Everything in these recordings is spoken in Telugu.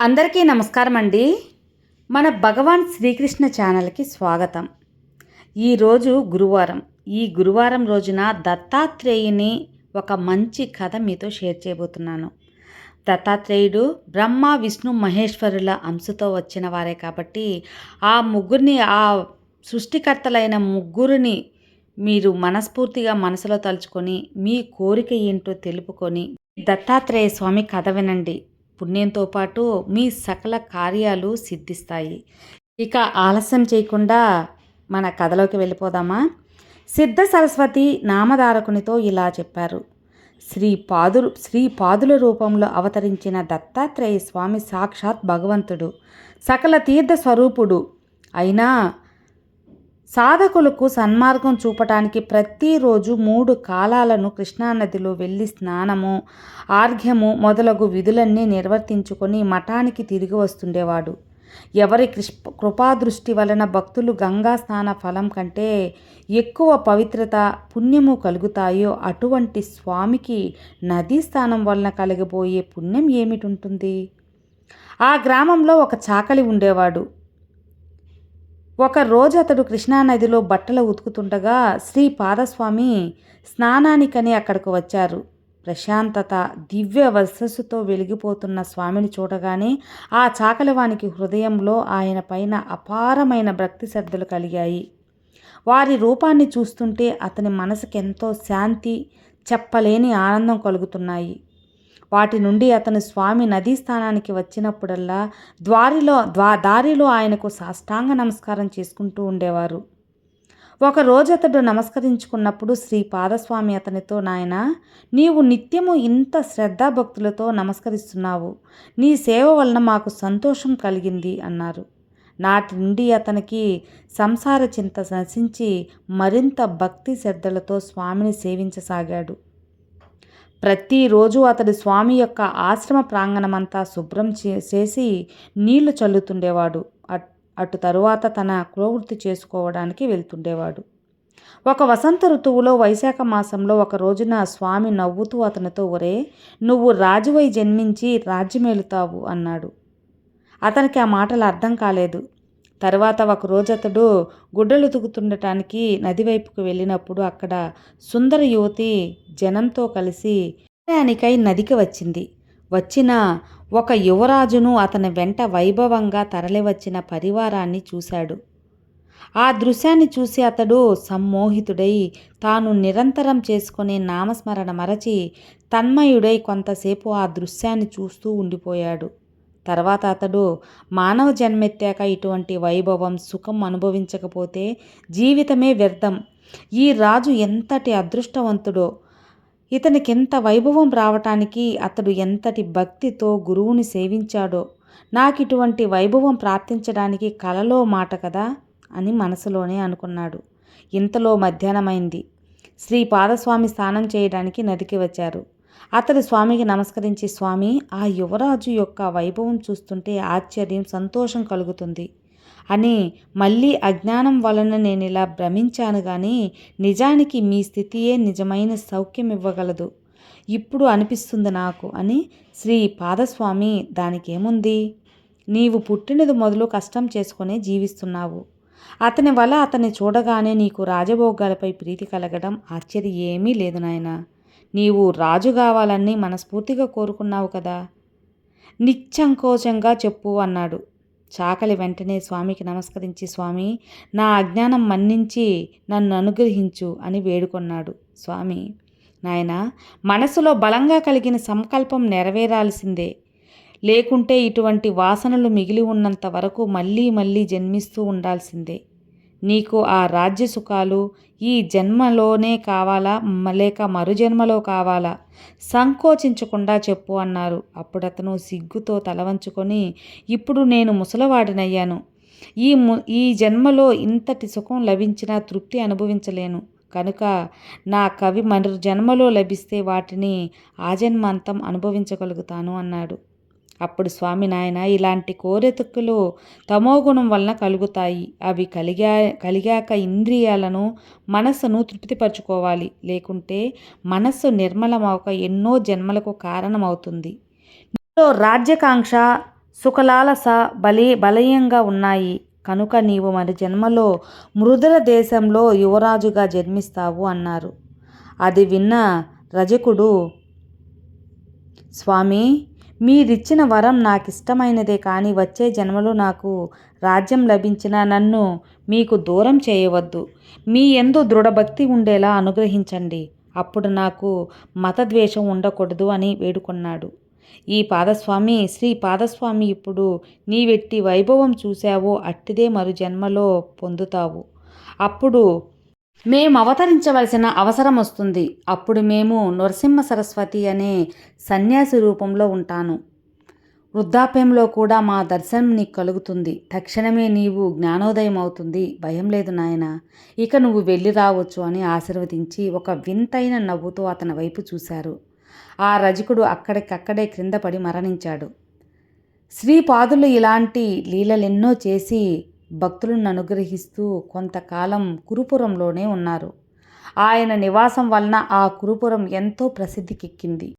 అందరికీ నమస్కారం అండి మన భగవాన్ శ్రీకృష్ణ ఛానల్కి స్వాగతం. ఈరోజు గురువారం. ఈ గురువారం రోజున దత్తాత్రేయుని ఒక మంచి కథ మీతో షేర్ చేయబోతున్నాను. దత్తాత్రేయుడు బ్రహ్మ విష్ణు మహేశ్వరుల అంశతో వచ్చిన వారే కాబట్టి ఆ ముగ్గురిని ఆ సృష్టికర్తలైన ముగ్గురిని మీరు మనస్ఫూర్తిగా మనసులో తలుచుకొని మీ కోరిక ఏంటో తెలుపుకొని దత్తాత్రేయ స్వామి కథ వినండి. పుణ్యంతో పాటు మీ సకల కార్యాలు సిద్ధిస్తాయి. ఇక ఆలస్యం చేయకుండా మన కథలోకి వెళ్ళిపోదామా? సిద్ధ సరస్వతి నామధారకునితో ఇలా చెప్పారు. శ్రీ పాదులు శ్రీ పాదుల రూపంలో అవతరించిన దత్తాత్రేయ స్వామి సాక్షాత్ భగవంతుడు. సకల తీర్థ స్వరూపుడు. అయినా సాధకులకు సన్మార్గం చూపటానికి ప్రతిరోజు మూడు కాలాలను కృష్ణానదిలో వెళ్ళి స్నానము ఆర్ఘ్యము మొదలగు విధులన్నీ నిర్వర్తించుకొని మఠానికి తిరిగి వస్తుండేవాడు. ఎవరి కృష్ కృపాదృష్టి వలన భక్తులు గంగా స్నాన ఫలం కంటే ఎక్కువ పవిత్రత పుణ్యము కలుగుతాయో అటువంటి స్వామికి నదీ స్థానం వలన కలిగిపోయే పుణ్యం ఏమిటి ఉంటుంది? ఆ గ్రామంలో ఒక చాకలి ఉండేవాడు. ఒక రోజు అతడు కృష్ణానదిలో బట్టలు ఉతుకుతుండగా శ్రీ పాదస్వామి స్నానానికని అక్కడికి వచ్చారు. ప్రశాంతత దివ్య వశస్సుతో వెలిగిపోతున్న స్వామిని చూడగానే ఆ చాకలివానికి హృదయంలో ఆయన పైన అపారమైన భక్తి శ్రద్ధలు కలిగాయి. వారి రూపాన్ని చూస్తుంటే అతని మనసుకెంతో శాంతి చెప్పలేని ఆనందం కలుగుతున్నాయి. వాటి నుండి అతను స్వామి నదీ స్థానానికి వచ్చినప్పుడల్లా ద్వారిలో ద్వా దారిలో ఆయనకు సాష్టాంగ నమస్కారం చేసుకుంటూ ఉండేవారు. ఒక రోజు అతడు నమస్కరించుకున్నప్పుడు శ్రీ పాదస్వామి అతనితో నాయన నీవు నిత్యము ఇంత శ్రద్ధాభక్తులతో నమస్కరిస్తున్నావు. నీ సేవ వలన మాకు సంతోషం కలిగింది అన్నారు. నాటి నుండి అతనికి సంసార చింత నశించి మరింత భక్తి శ్రద్ధలతో స్వామిని సేవించసాగాడు. ప్రతిరోజు అతడు స్వామి యొక్క ఆశ్రమ ప్రాంగణమంతా శుభ్రం చేసి నీళ్ళు చల్లుతుండేవాడు. అటు తరువాత తన కులవృత్తి చేసుకోవడానికి వెళ్తుండేవాడు. ఒక వసంత ఋతువులో వైశాఖ మాసంలో ఒక రోజున స్వామి నవ్వుతూ అతనితో ఒరే నువ్వు రాజువై జన్మించి రాజ్యమేలుతావు అన్నాడు. అతనికి ఆ మాటలు అర్థం కాలేదు. తర్వాత ఒకరోజు అతడు గుడ్డలు తుగుతుండటానికి నదివైపుకు వెళ్ళినప్పుడు అక్కడ సుందర యువతి జనంతో కలిసి ప్రయాణికై నదికి వచ్చింది. వచ్చిన ఒక యువరాజును అతని వెంట వైభవంగా తరలివచ్చిన పరివారాన్ని చూశాడు. ఆ దృశ్యాన్ని చూసి అతడు సమ్మోహితుడై తాను నిరంతరం చేసుకునే నామస్మరణ మరచి తన్మయుడై కొంతసేపు ఆ దృశ్యాన్ని చూస్తూ ఉండిపోయాడు. తర్వాత అతడు మానవ జన్మెత్తాక ఇటువంటి వైభవం సుఖం అనుభవించకపోతే జీవితమే వ్యర్థం. ఈ రాజు ఎంతటి అదృష్టవంతుడో ఇతనికి ఎంత వైభవం రావటానికి అతడు ఎంతటి భక్తితో గురువుని సేవించాడో నాకు ఇటువంటి వైభవం ప్రార్థించడానికి కలలో మాట కదా అని మనసులోనే అనుకున్నాడు. ఇంతలో మధ్యాహ్నమైంది. శ్రీ పాదస్వామి స్నానం చేయడానికి నదికి వచ్చారు. అతడు స్వామికి నమస్కరించి స్వామి ఆ యువరాజు యొక్క వైభవం చూస్తుంటే ఆశ్చర్యం సంతోషం కలుగుతుంది. అని మళ్ళీ అజ్ఞానం వలన నేను ఇలా భ్రమించాను కానీ నిజానికి మీ స్థితియే నిజమైన సౌఖ్యం ఇవ్వగలదు. ఇప్పుడు అనిపిస్తుంది నాకు అని శ్రీ పాదస్వామి దానికేముంది? నీవు పుట్టినది మొదలు కష్టం చేసుకునే జీవిస్తున్నావు. అతని వల్ల అతన్ని చూడగానే నీకు రాజభోగాలపై ప్రీతి కలగడం ఆశ్చర్యం ఏమీ లేదు నాయనా. నీవు రాజు కావాలని మనస్ఫూర్తిగా కోరుకున్నావు కదా. నిచ్చంకోచంగా చెప్పు అన్నాడు. చాకలి వెంటనే స్వామికి నమస్కరించి స్వామి నా అజ్ఞానం మన్నించి నన్ను అనుగ్రహించు అని వేడుకొన్నాడు స్వామి. నాయన మనసులో బలంగా కలిగిన సంకల్పం నెరవేరాల్సిందే. లేకుంటే ఇటువంటి వాసనలు మిగిలి ఉన్నంత వరకు మళ్ళీ మళ్ళీ జన్మిస్తూ ఉండాల్సిందే. నీకు ఆ రాజ్య సుఖాలు ఈ జన్మలోనే కావాలా? లేక మరుజన్మలో కావాలా? సంకోచించకుండా చెప్పు అన్నారు. అప్పుడతను సిగ్గుతో తలవంచుకొని ఇప్పుడు నేను ముసలవాడినయ్యాను. ఈ ము ఈ జన్మలో ఇంతటి సుఖం లభించినా తృప్తి అనుభవించలేను. కనుక నా కవి మరు జన్మలో లభిస్తే వాటిని ఆ అనుభవించగలుగుతాను అన్నాడు. అప్పుడు స్వామి నాయన ఇలాంటి కోరెతుకులు తమోగుణం వలన కలుగుతాయి. అవి కలిగా కలిగాక ఇంద్రియాలను మనస్సును తృప్తిపరచుకోవాలి. లేకుంటే మనస్సు నిర్మలమవక ఎన్నో జన్మలకు కారణమవుతుంది. రాజ్యకాంక్ష సుఖలాలస బలి బలీయంగా ఉన్నాయి. కనుక నీవు మరి జన్మలో మృదుల దేశంలో యువరాజుగా జన్మిస్తావు అన్నారు. అది విన్న రజకుడు స్వామి మీరిచ్చిన వరం నాకు ఇష్టమైనదే కానీ వచ్చే జన్మలో నాకు రాజ్యం లభించిన నన్ను మీకు దూరం చేయవద్దు. మీ ఎందు దృఢభక్తి ఉండేలా అనుగ్రహించండి. అప్పుడు నాకు మతద్వేషం ఉండకూడదు అని వేడుకొన్నాడు. ఈ పాదస్వామి శ్రీ పాదస్వామి ఇప్పుడు నీవెట్టి వైభవం చూశావో అట్టిదే మరు జన్మలో పొందుతావు. అప్పుడు మేము అవతరించవలసిన అవసరం వస్తుంది. అప్పుడు మేము నరసింహ సరస్వతి అనే సన్యాసి రూపంలో ఉంటాను. వృద్ధాప్యంలో కూడా మా దర్శనం నీకు కలుగుతుంది. తక్షణమే నీవు జ్ఞానోదయం అవుతుంది భయం లేదు నాయన. ఇక నువ్వు వెళ్ళి రావచ్చు అని ఆశీర్వదించి ఒక వింతైన నవ్వుతో అతని వైపు చూశారు. ఆ రజకుడు అక్కడికక్కడే క్రింద పడి మరణించాడు. శ్రీపాదులు ఇలాంటి లీలలెన్నో చేసి భక్తులను అనుగ్రహిస్తూ కొంతకాలం కురుపురంలోనే ఉన్నారు. ఆయన నివాసం వలన ఆ కురుపురం ఎంతో ప్రసిద్ధికెక్కింది.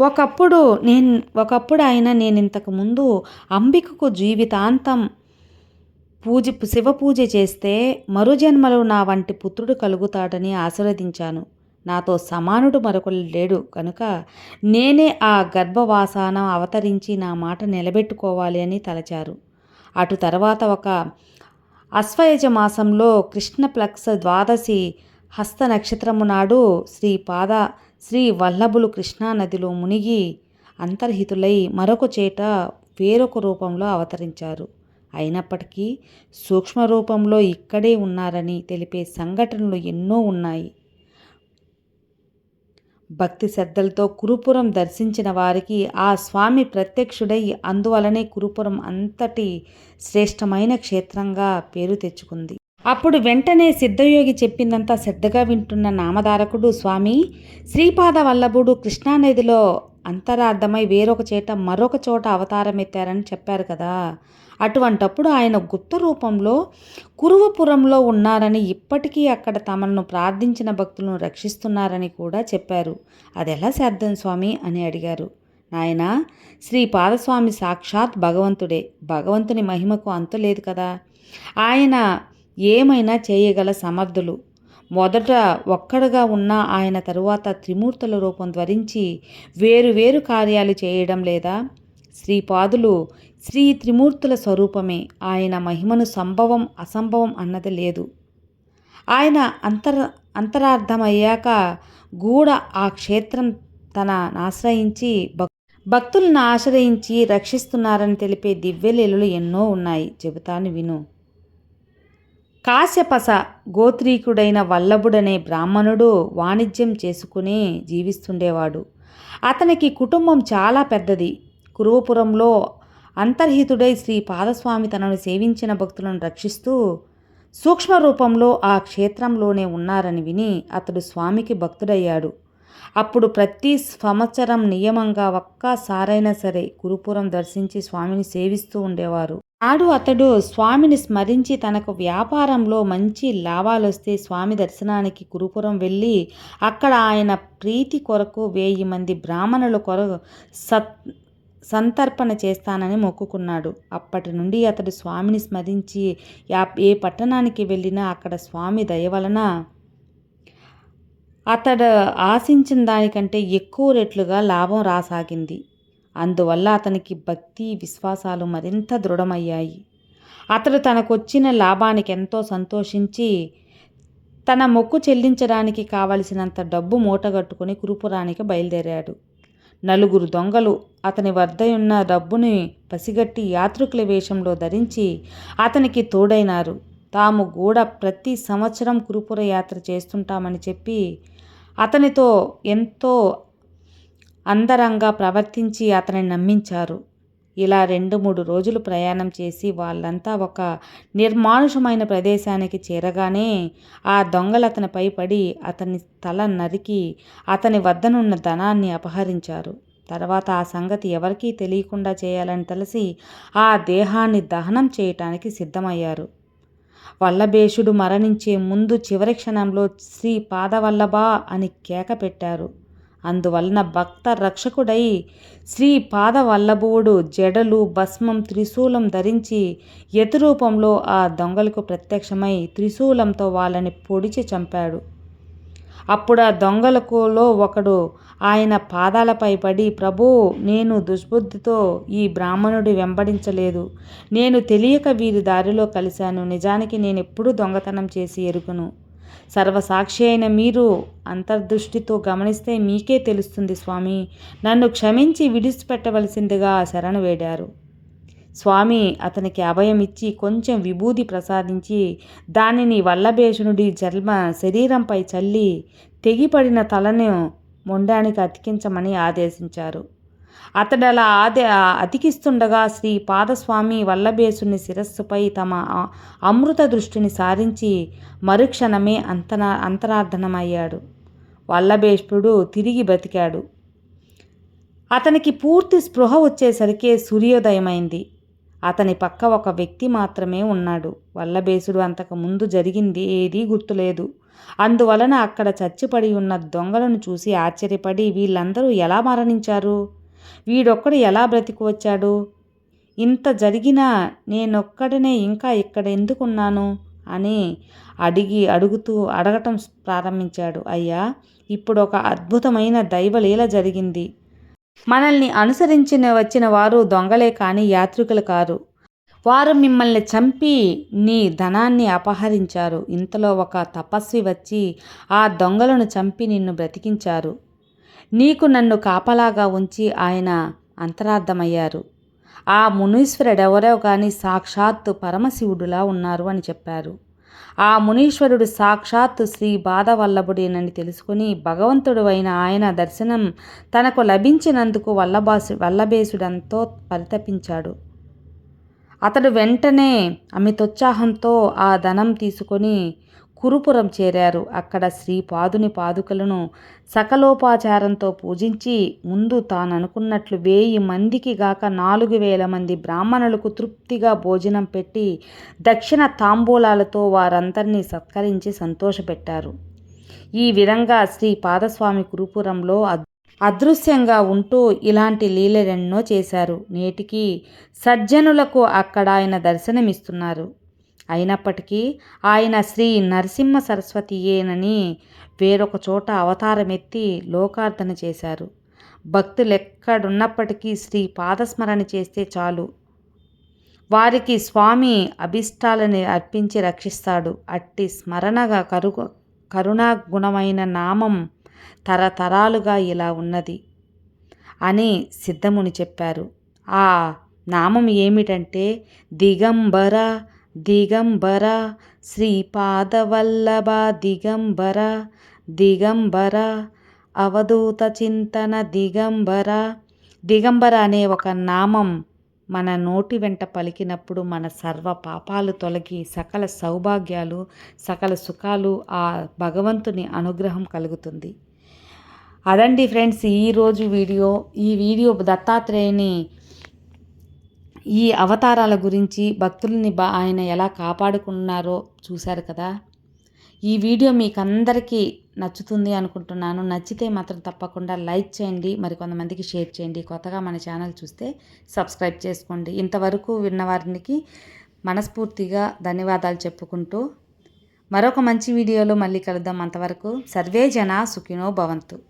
ఒకప్పుడు నేను ఒకప్పుడు ఆయన నేను ఇంతకు ముందు అంబికకు జీవితాంతం పూజ శివ పూజ చేస్తే మరుజన్మలో నా వంటి పుత్రుడు కలుగుతాడని ఆశీర్వదించాను. నాతో సమానుడు మరొకరు లేడు కనుక నేనే ఆ గర్భవాసాన అవతరించి నా మాట నిలబెట్టుకోవాలి అని తలచారు. అటు తర్వాత ఒక అశ్వయజ మాసంలో కృష్ణప్లక్ష ద్వాదశి హస్త నక్షత్రము నాడు శ్రీ పాద శ్రీ వల్లభులు కృష్ణానదిలో మునిగి అంతర్హితులై మరొక చేట వేరొక రూపంలో అవతరించారు. అయినప్పటికీ సూక్ష్మ రూపంలో ఇక్కడే ఉన్నారని తెలిపే సంఘటనలు ఎన్నో ఉన్నాయి. భక్తి శ్రద్ధలతో కురుపురం దర్శించిన వారికి ఆ స్వామి ప్రత్యక్షుడై అందువలనే కురుపురం అంతటి శ్రేష్టమైన క్షేత్రంగా పేరు తెచ్చుకుంది. అప్పుడు వెంటనే సిద్ధయోగి చెప్పిందంతా శ్రద్ధగా వింటున్న నామధారకుడు స్వామి శ్రీపాద వల్లభుడు కృష్ణానదిలో అంతరార్థమై వేరొక చేట మరొక చోట అవతారమెత్తారని చెప్పారు కదా. అటువంటప్పుడు ఆయన గుప్త రూపంలో కురువపురంలో ఉన్నారని ఇప్పటికీ అక్కడ తమను ప్రార్థించిన భక్తులను రక్షిస్తున్నారని కూడా చెప్పారు. అది ఎలా సాధ్యం స్వామి? అని అడిగారు. నాయన శ్రీ పాదస్వామి సాక్షాత్ భగవంతుడే. భగవంతుని మహిమకు అంతులేదు కదా. ఆయన ఏమైనా చేయగల సమర్థులు. మొదట ఒక్కడుగా ఉన్న ఆయన తరువాత త్రిమూర్తుల రూపం ధరించి వేరు వేరు కార్యాలు చేయడం లేదా? శ్రీపాదులు శ్రీ త్రిమూర్తుల స్వరూపమే. ఆయన మహిమను సంభవం అసంభవం అన్నది లేదు. ఆయన అంతర అంతరార్థమయ్యాక గూడ ఆ క్షేత్రం తన ఆశ్రయించి భక్ భక్తులను ఆశ్రయించి రక్షిస్తున్నారని తెలిపే దివ్యలీలలు ఎన్నో ఉన్నాయి. చెబుతాను విను. కాశ్యపస గోత్రీకుడైన వల్లభుడనే బ్రాహ్మణుడు వాణిజ్యం చేసుకుని జీవిస్తుండేవాడు. అతనికి కుటుంబం చాలా పెద్దది. కురువపురంలో అంతర్హితుడై శ్రీ పాదస్వామి తనను సేవించిన భక్తులను రక్షిస్తూ సూక్ష్మ రూపంలో ఆ క్షేత్రంలోనే ఉన్నారని విని అతడు స్వామికి భక్తుడయ్యాడు. అప్పుడు ప్రతి సంవత్సరం నియమంగా ఒక్కసారైనా సరే గురుపురం దర్శించి స్వామిని సేవిస్తూ ఉండేవారు. నాడు అతడు స్వామిని స్మరించి తనకు వ్యాపారంలో మంచి లాభాలొస్తే స్వామి దర్శనానికి గురుపురం వెళ్ళి అక్కడ ఆయన ప్రీతి కొరకు వెయ్యి మంది బ్రాహ్మణుల కొరకు సత్ సంతర్పణ చేస్తానని మొక్కుకున్నాడు. అప్పటి నుండి అతడు స్వామిని స్మరించి ఏ పట్టణానికి వెళ్ళినా అక్కడ స్వామి దయ వలన అతడు ఆశించిన దానికంటే ఎక్కువ రెట్లుగా లాభం రాసాగింది. అందువల్ల అతనికి భక్తి విశ్వాసాలు మరింత దృఢమయ్యాయి. అతడు తనకొచ్చిన లాభానికి ఎంతో సంతోషించి తన మొక్కు చెల్లించడానికి కావలసినంత డబ్బు మూటగట్టుకుని కురుపురానికి బయలుదేరాడు. నలుగురు దొంగలు అతని వద్దయున్న డబ్బుని పసిగట్టి యాత్రికుల వేషంలో ధరించి అతనికి తోడైనారు. తాము కూడా ప్రతి సంవత్సరం కురుపుర యాత్ర చేస్తుంటామని చెప్పి అతనితో ఎంతో అందరంగా ప్రవర్తించి అతని నమ్మించారు. ఇలా రెండు మూడు రోజులు ప్రయాణం చేసి వాళ్ళంతా ఒక నిర్మానుషమైన ప్రదేశానికి చేరగానే ఆ దొంగలు అతనిపై పడి అతని తల నరికి అతని వద్దనున్న ధనాన్ని అపహరించారు. తర్వాత ఆ సంగతి ఎవరికీ తెలియకుండా చేయాలని తెలిసి ఆ దేహాన్ని దహనం చేయటానికి సిద్ధమయ్యారు. వల్లభేషుడు మరణించే ముందు చివరి క్షణంలో శ్రీ పాదవల్లభా అని కేక పెట్టారు. అందువలన భక్త రక్షకుడై శ్రీ పాదవల్లభువుడు జడలు భస్మం త్రిశూలం ధరించి యతిరూపంలో ఆ దొంగలకు ప్రత్యక్షమై త్రిశూలంతో వాళ్ళని పొడిచి చంపాడు. అప్పుడు ఆ దొంగలకులో ఒకడు ఆయన పాదాలపై పడి ప్రభు నేను దుష్బుద్ధితో ఈ బ్రాహ్మణుడి వెంబడించలేదు. నేను తెలియక వీరి దారిలో కలిశాను. నిజానికి నేను ఎప్పుడూ దొంగతనం చేసి ఎరుగును. సర్వసాక్షి అయిన మీరు అంతర్దృష్టితో గమనిస్తే మీకే తెలుస్తుంది స్వామి. నన్ను క్షమించి విడిచిపెట్టవలసిందిగా శరణు వేడారు. స్వామి అతనికి అభయమిచ్చి కొంచెం విభూది ప్రసాదించి దానిని వల్లభేషునుడి జన్మ శరీరంపై చల్లి తెగిపడిన తలను మొండానికి అతికించమని ఆదేశించారు. అతడు అలా అతికిస్తుండగా శ్రీ పాదస్వామి వల్లభేసుని శిరస్సుపై తమ అమృత దృష్టిని సారించి మరుక్షణమే అంతనా అంతరార్థనమయ్యాడు. వల్లభేష్పుడు తిరిగి బతికాడు అతనికి పూర్తి స్పృహ వచ్చేసరికి సూర్యోదయమైంది. అతని పక్క ఒక వ్యక్తి మాత్రమే ఉన్నాడు. వల్లభేసుడు అంతకు ముందు జరిగింది ఏదీ గుర్తులేదు. అందువలన అక్కడ చచ్చిపడి ఉన్న దొంగలను చూసి ఆశ్చర్యపడి వీళ్ళందరూ ఎలా మరణించారు? వీడొక్కడు ఎలా బ్రతికి వచ్చాడు ఇంత జరిగినా నేనొక్కడనే ఇంకా ఇక్కడ ఎందుకున్నాను అని అడిగి అడుగుతూ అడగటం ప్రారంభించాడు. అయ్యా ఇప్పుడు ఒక అద్భుతమైన దైవలీల జరిగింది. మనల్ని అనుసరించిన వచ్చిన వారు దొంగలే కాని యాత్రికులు కారు. వారు మిమ్మల్ని చంపి నీ ధనాన్ని అపహరించారు. ఇంతలో ఒక తపస్వి వచ్చి ఆ దొంగలను చంపి నిన్ను బ్రతికించారు. నీకు నన్ను కాపలాగా ఉంచి ఆయన అంతరార్థమయ్యారు. ఆ మునీశ్వరుడెవరో కానీ సాక్షాత్తు పరమశివుడులా ఉన్నారు అని చెప్పారు. ఆ మునీశ్వరుడు సాక్షాత్తు శ్రీ బాధవల్లభుడేనని తెలుసుకుని భగవంతుడు అయిన ఆయన దర్శనం తనకు లభించినందుకు వల్లభాసు వల్లభేసుడంతో పరితపించాడు. అతడు వెంటనే అమితోత్సాహంతో ఆ ధనం తీసుకొని కురుపురం చేరారు. అక్కడ శ్రీపాదుని పాదుకలను సకలోపాచారంతో పూజించి ముందు తాననుకున్నట్లు వేయి మందికి గాక నాలుగు వేల మంది బ్రాహ్మణులకు తృప్తిగా భోజనం పెట్టి దక్షిణ తాంబూలాలతో వారందరినీ సత్కరించి సంతోషపెట్టారు. ఈ విధంగా శ్రీ పాదస్వామి కురుపురంలో అదృశ్యంగా ఉంటూ ఇలాంటి లీలలెన్నో చేశారు. నేటికి సజ్జనులకు అక్కడ ఆయన దర్శనమిస్తున్నారు. అయినప్పటికీ ఆయన శ్రీ నరసింహ సరస్వతియేనని వేరొక చోట అవతారమెత్తి లోకార్ధన చేశారు. భక్తులెక్కడున్నప్పటికీ శ్రీ పాదస్మరణ చేస్తే చాలు. వారికి స్వామి అభిష్టాలని అర్పించి రక్షిస్తాడు. అట్టి స్మరణగా కరు కరుణాగుణమైన నామం తరతరాలుగా ఇలా ఉన్నది అని సిద్ధముని చెప్పారు. ఆ నామం ఏమిటంటే దిగంబర దిగంబర శ్రీపాదవల్లభ దిగంబర దిగంబర అవధూత చింతన దిగంబర దిగంబర అనే ఒక నామం మన నోటి వెంట పలికినప్పుడు మన సర్వ పాపాలు తొలగి సకల సౌభాగ్యాలు సకల సుఖాలు ఆ భగవంతుని అనుగ్రహం కలుగుతుంది. అదండి ఫ్రెండ్స్ ఈరోజు వీడియో. ఈ వీడియో దత్తాత్రేయుని ఈ అవతారాల గురించి భక్తుల్ని బా ఆయన ఎలా కాపాడుకున్నారో చూశారు కదా? ఈ వీడియో మీకు అందరికీ నచ్చుతుంది అనుకుంటున్నాను. నచ్చితే మాత్రం తప్పకుండా లైక్ చేయండి మరి కొంతమందికి షేర్ చేయండి. కొత్తగా మన ఛానల్ చూస్తే సబ్స్క్రైబ్ చేసుకోండి. ఇంతవరకు విన్నవారికి మనస్ఫూర్తిగా ధన్యవాదాలు చెప్పుకుంటూ మరొక మంచి వీడియోలో మళ్ళీ కలుద్దాం అంతవరకు. సర్వే జన సుఖినో భవంతు.